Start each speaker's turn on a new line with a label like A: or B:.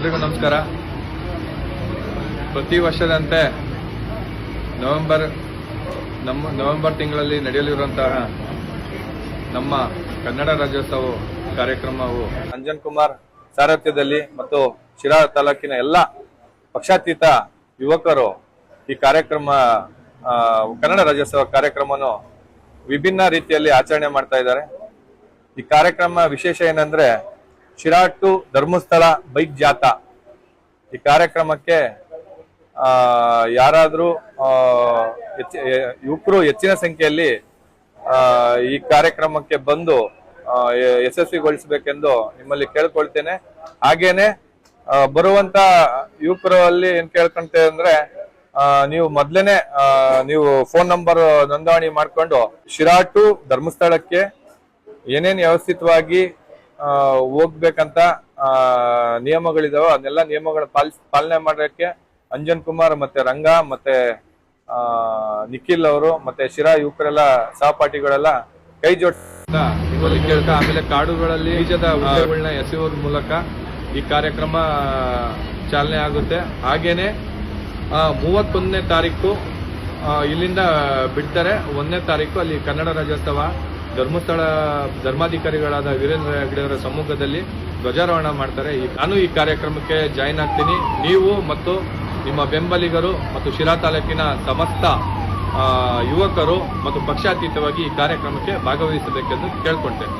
A: ಎಲ್ರಿಗೂ ನಮಸ್ಕಾರ. ಪ್ರತಿ ವರ್ಷದಂತೆ ನವೆಂಬರ್, ನಮ್ಮ ನವೆಂಬರ್ ತಿಂಗಳಲ್ಲಿ ನಡೆಯಲಿರುವಂತಹ ನಮ್ಮ ಕನ್ನಡ ರಾಜ್ಯೋತ್ಸವ ಕಾರ್ಯಕ್ರಮವು ರಂಜನ್ ಕುಮಾರ್ ಸಾರಥ್ಯದಲ್ಲಿ ಮತ್ತು ಶಿರಾ ತಾಲೂಕಿನ ಎಲ್ಲ ಪಕ್ಷಾತೀತ ಯುವಕರು ಈ ಕಾರ್ಯಕ್ರಮ ಕನ್ನಡ ರಾಜ್ಯೋತ್ಸವ ಕಾರ್ಯಕ್ರಮವನ್ನು ವಿಭಿನ್ನ ರೀತಿಯಲ್ಲಿ ಆಚರಣೆ ಮಾಡ್ತಾ ಇದ್ದಾರೆ. ಈ ಕಾರ್ಯಕ್ರಮ ವಿಶೇಷ ಏನಂದ್ರೆ ಶಿರಾ ಟು ಧರ್ಮಸ್ಥಳ ಬೈಕ್ ಜಾಥಾ. ಈ ಕಾರ್ಯಕ್ರಮಕ್ಕೆ ಯಾರಾದ್ರೂ ಯುವಕರು ಹೆಚ್ಚಿನ ಸಂಖ್ಯೆಯಲ್ಲಿ ಈ ಕಾರ್ಯಕ್ರಮಕ್ಕೆ ಬಂದು ಯಶಸ್ವಿಗೊಳಿಸಬೇಕೆಂದು ನಿಮ್ಮಲ್ಲಿ ಕೇಳ್ಕೊಳ್ತೇನೆ. ಹಾಗೇನೆ ಬರುವಂತ ಯುವಕರಲ್ಲಿ ಏನ್ ಕೇಳ್ಕೊಂತೇವೆ ಅಂದ್ರೆ ನೀವು ಮೊದ್ಲೇನೆ ನೀವು ಫೋನ್ ನಂಬರ್ ನೋಂದಣಿ ಮಾಡ್ಕೊಂಡು ಶಿರಾಟು ಧರ್ಮಸ್ಥಳಕ್ಕೆ ಏನೇನು ವ್ಯವಸ್ಥಿತವಾಗಿ ಹೋಗ್ಬೇಕಂತ ನಿಯಮಗಳಿದಾವೋ ಅದನ್ನೆಲ್ಲ ನಿಯಮಗಳ ಪಾಲಿಸ್ ಪಾಲನೆ ಮಾಡೋಕ್ಕೆ ಅಂಜನ್ ಕುಮಾರ್ ಮತ್ತೆ ರಂಗ ಮತ್ತೆ ಆ, ನಿಖಿಲ್ ಅವರು ಮತ್ತೆ ಶಿರಾ ಯುವಕರೆಲ್ಲ ಸಹಪಾಠಿಗಳೆಲ್ಲ ಕೈ ಜೋಡಿಸ್ತಾ ಆಮೇಲೆ ಕಾಡುಗಳಲ್ಲಿ ಬೀಜದ ಬೀಜಗಳನ್ನ ಎಸೆಯುವ ಮೂಲಕ ಈ ಕಾರ್ಯಕ್ರಮ ಚಾಲನೆ ಆಗುತ್ತೆ. ಹಾಗೇನೆ ಮೂವತ್ತೊಂದನೇ ತಾರೀಕು ಇಲ್ಲಿಂದ ಬಿಡ್ತಾರೆ. ಒಂದನೇ ತಾರೀಕು ಅಲ್ಲಿ ಕನ್ನಡ ರಾಜ್ಯೋತ್ಸವ. ಧರ್ಮಸ್ಥಳ ಧರ್ಮಾಧಿಕಾರಿಗಳಾದ ವೀರೇಂದ್ರ ಹೆಗ್ಡೆಯವರ ಸಮ್ಮುಖದಲ್ಲಿ ಧ್ವಜಾರೋಹಣ ಮಾಡ್ತಾರೆ. ನಾನು ಈ ಕಾರ್ಯಕ್ರಮಕ್ಕೆ ಜಾಯಿನ್ ಆಗ್ತೀನಿ. ನೀವು ಮತ್ತು ನಿಮ್ಮ ಬೆಂಬಲಿಗರು ಮತ್ತು ಶಿರಾ ತಾಲೂಕಿನ ಸಮಸ್ತ ಯುವಕರು ಮತ್ತು ಪಕ್ಷಾತೀತವಾಗಿ ಈ ಕಾರ್ಯಕ್ರಮಕ್ಕೆ ಭಾಗವಹಿಸಬೇಕೆಂದು ಕೇಳ್ಕೊಳ್ತೇನೆ